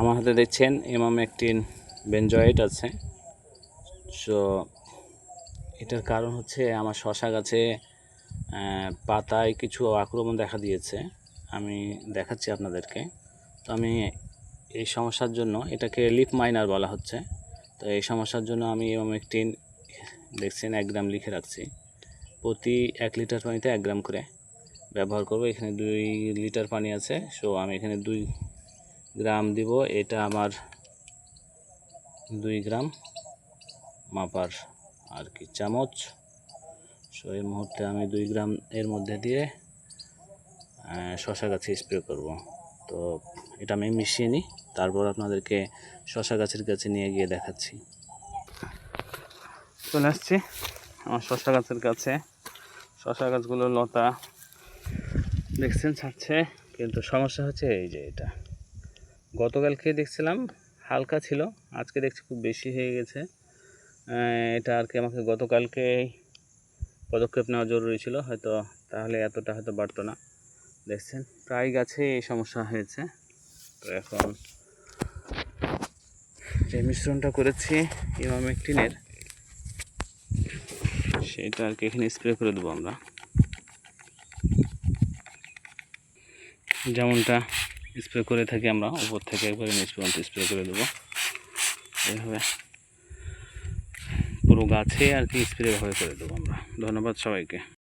আমার হাতে দেখছেন এমাম একটিন বেনজয়েট আছে। সো, এটার কারণ হচ্ছে আমার শশা গাছে পাতায় কিছু আক্রমণ দেখা দিয়েছে। আমি দেখাচ্ছি আপনাদেরকে। তো আমি এই সমস্যার জন্য এটাকে লিফ মাইনার বলা হচ্ছে। তো এই সমস্যার জন্য আমি এমাম একটিন, দেখছেন, এক গ্রাম লিখে রাখছি। প্রতি এক লিটার পানিতে এক গ্রাম করে ব্যবহার করব। এখানে দুই লিটার পানি আছে। সো, আমি এখানে দুই গ্রাম দিব, এটা আমার দুই গ্রাম মাপার আর কি চামচ। সো এই মুহূর্তে আমি দুই গ্রাম এর মধ্যে দিয়ে শশা গাছে স্প্রে করব। তো এটা আমি মিশিয়ে নিই, তারপর আপনাদেরকে শশা গাছের কাছে নিয়ে গিয়ে দেখাচ্ছি। চলে আসছি আমার শশা গাছের কাছে। শশা গাছগুলো লতা দেখছেন, ছাড়ছে, কিন্তু সমস্যা হচ্ছে এই যে এটা। গতকালকে দেখছিলাম, হালকা ছিল, আজকে দেখছি খুব বেশি হয়ে গেছে। এটা আর কি আমাকে গতকালকে পদক্ষেপ নেওয়া জরুরি ছিল, হয়তো তাহলে এতটা হয়তো বাড়তো না। দেখছেন, প্রায় গাছে এই সমস্যা হয়েছে। তো এখন যে মিশ্রণটা করেছি, ইমামেকটিনের। সেটা আর কি এখানে স্প্রে করে দেবো আমরা। যেমনটা স্প্রে করে থাকি আমরা, উপর থেকে একবারে নিচ পর্যন্ত স্প্রে করে দেবো। এইভাবে পুরো গাছে আর কি স্প্রে ভাবে করে দেবো আমরা। ধন্যবাদ সবাইকে।